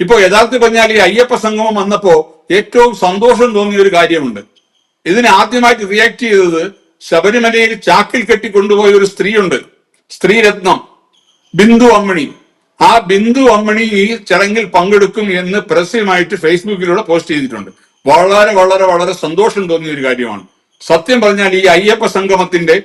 ഇപ്പോ യഥാർത്ഥത്തിൽ പറഞ്ഞാൽ ഈ അയ്യപ്പ സംഗമം വന്നപ്പോ ഏറ്റവും സന്തോഷം തോന്നിയ ഒരു കാര്യമുണ്ട്. ഇതിന് ആദ്യമായിട്ട് റിയാക്ട് ചെയ്തത് ശബരിമലയിൽ ചാക്കിൽ കെട്ടി കൊണ്ടുപോയ ഒരു സ്ത്രീയുണ്ട്. സ്ത്രീരത്നം. ബിന്ദു അമ്മണി. ആ ബിന്ദു അമ്മണി ഈ ചടങ്ങിൽ പങ്കെടുക്കും എന്ന് പരസ്യമായിട്ട് ഫേസ്ബുക്കിലൂടെ പോസ്റ്റ് ചെയ്തിട്ടുണ്ട്. വളരെ വളരെ വളരെ സന്തോഷം തോന്നിയ ഒരു കാര്യമാണ്. സത്യം പറഞ്ഞാൽ ഈ അയ്യപ്പ സംഗമത്തിന്റെ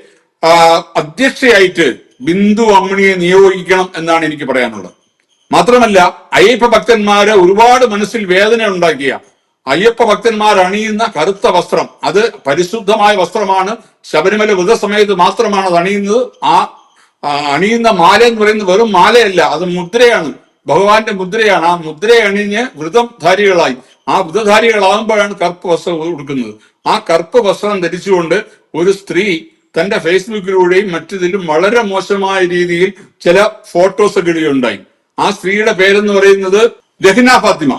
അധ്യക്ഷയായിട്ട് ബിന്ദു അമ്മണിയെ നിയോഗിക്കണം എന്നാണ് എനിക്ക് പറയാനുള്ളത്. മാത്രമല്ല അയ്യപ്പ ഭക്തന്മാരെ ഒരുപാട് മനസ്സിൽ വേദന ഉണ്ടാക്കിയ അയ്യപ്പ ഭക്തന്മാർ അണിയുന്ന കറുത്ത വസ്ത്രം അത് പരിശുദ്ധമായ വസ്ത്രമാണ്. ശബരിമല വ്രതസമയത്ത് മാത്രമാണ് അത് അണിയുന്നത്. ആ അണിയുന്ന മാല എന്ന് പറയുന്നത് വെറും മാലയല്ല അത് മുദ്രയാണ്. ഭഗവാന്റെ മുദ്രയാണ്. ആ മുദ്ര അണിഞ്ഞ് വ്രതധാരികളായി. ആ വ്രതധാരികളാകുമ്പോഴാണ് കറുപ്പ് വസ്ത്രം കൊടുക്കുന്നത് ആ കറുപ്പ് വസ്ത്രം ധരിച്ചുകൊണ്ട് ഒരു സ്ത്രീ തന്റെ ഫേസ്ബുക്കിലൂടെയും മറ്റിതിലും വളരെ മോശമായ രീതിയിൽ ചില ഫോട്ടോസ് ഇടുകയുണ്ടായി. ആ സ്ത്രീയുടെ പേരെന്ന് പറയുന്നത് രഹ്ന ഫാത്തിമ.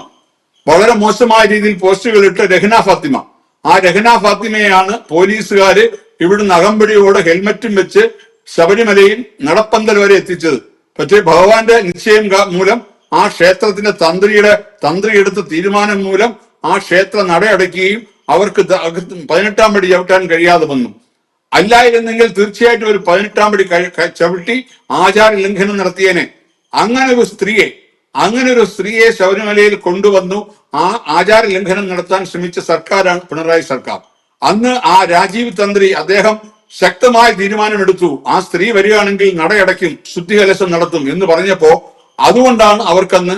വളരെ മോശമായ രീതിയിൽ പോസ്റ്റുകൾ ഇട്ട രഹ്ന ഫാത്തിമ. ആ രഹ്ന ഫാത്തിമയാണ് പോലീസുകാര് ഇവിടുന്ന് അകമ്പടിയോടെ ഹെൽമറ്റും വെച്ച് ശബരിമലയിൽ നടപ്പന്തൽ വരെ എത്തിച്ചത്. പക്ഷേ ഭഗവാന്റെ നിശ്ചയം മൂലം ആ ക്ഷേത്രത്തിന്റെ തന്ത്രിയുടെ തന്ത്രി എടുത്ത തീരുമാനം മൂലം ആ ക്ഷേത്ര നടയടയ്ക്കുകയും അവർക്ക് പതിനെട്ടാം പടി ചവിട്ടാൻ കഴിയാതെ വന്നു. അല്ലായിരുന്നെങ്കിൽ തീർച്ചയായിട്ടും ഒരു പതിനെട്ടാം പടി ചവിട്ടി ആചാര ലംഘനം നടത്തിയേനെ. അങ്ങനെ ഒരു സ്ത്രീയെ അങ്ങനെ ഒരു സ്ത്രീയെ ശബരിമലയിൽ കൊണ്ടുവന്നു. ആ ആചാര ലംഘനം നടത്താൻ ശ്രമിച്ച സർക്കാരാണ് പിണറായി സർക്കാർ. അന്ന് ആ രാജീവ് തന്ത്രി അദ്ദേഹം ശക്തമായ തീരുമാനമെടുത്തു. ആ സ്ത്രീ വരികയാണെങ്കിൽ നടയടയ്ക്കും ശുദ്ധികലശം നടത്തും എന്ന് പറഞ്ഞപ്പോ അതുകൊണ്ടാണ് അവർക്കന്ന്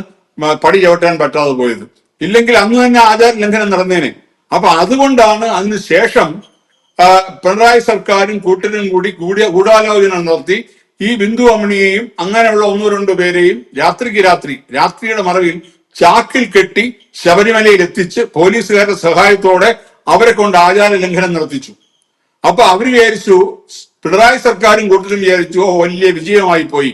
പടി ചവിട്ടാൻ പറ്റാതെ പോയത്. ഇല്ലെങ്കിൽ അന്ന് തന്നെ ആചാര ലംഘനം നടന്നേനെ. അപ്പൊ അതുകൊണ്ടാണ് അതിന് ശേഷം ആ, പിണറായി സർക്കാരും കൂട്ടരും കൂടി കൂടിയ ഗൂഢാലോചന നടത്തി ഈ ബിന്ദു അമ്മണിയെയും അങ്ങനെയുള്ള ഒന്നോ രണ്ടു പേരെയും രാത്രിക്ക് രാത്രി രാത്രിയുടെ മറവിൽ ചാക്കിൽ കെട്ടി ശബരിമലയിൽ എത്തിച്ച് പോലീസുകാരുടെ സഹായത്തോടെ അവരെ കൊണ്ട് ആചാര ലംഘനം നടത്തിച്ചു. അപ്പൊ അവർ വിചാരിച്ചു പിണറായി സർക്കാരും കൂട്ടരും വിചാരിച്ചു വലിയ വിജയമായി പോയി.